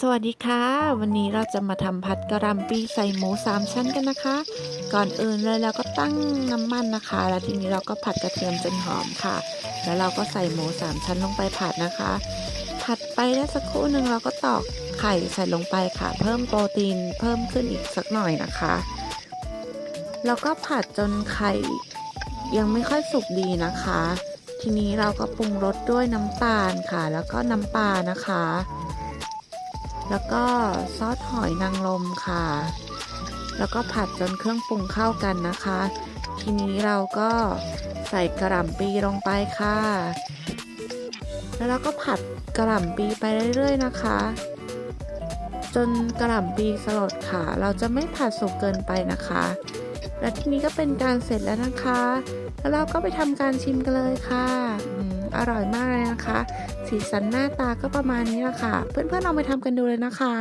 สวัสดีค่ะ วันนี้เราจะมาทำผัดกระหล่ำปีใส่หมูสามชั้นกันนะคะ ก่อนอื่นเลยเราก็ตั้งน้ำมันนะคะ แล้วทีนี้เราก็ผัดกระเทียมจนหอมค่ะ แล้วเราก็ใส่หมูสามชั้นลงไปผัดนะคะ ผัดไปได้สักครู่หนึ่งเราก็ตอกไข่ใส่ลงไปค่ะ เพิ่มโปรตีนเพิ่มขึ้นอีกสักหน่อยนะคะ แล้วก็ผัดจนไข่ยังไม่ค่อยสุกดีนะคะ ทีนี้เราก็ปรุงรสด้วยน้ำตาลค่ะ แล้วก็น้ำปลานะคะ แล้วก็ซอสหอยนางรมค่ะ แล้วก็ผัดจนเครื่องปรุงเข้ากันนะคะ ทีนี้เราก็ใส่กระหล่ำปีลงไปค่ะ แล้วเราก็ผัดกระหล่ำปีไปเรื่อยๆนะคะ จนกระหล่ำปีสลดค่ะ เราจะไม่ผัดสุกเกินไปนะคะ และทีนี้ก็เป็นการเสร็จแล้วนะคะ แล้วเราก็ไปทำการชิมกันเลยค่ะออร่อยมากเลยนะคะ สีสันหน้าตาก็ประมาณนี้แหละค่ะ เพื่อนๆลองไปทำกันดูเลยนะคะ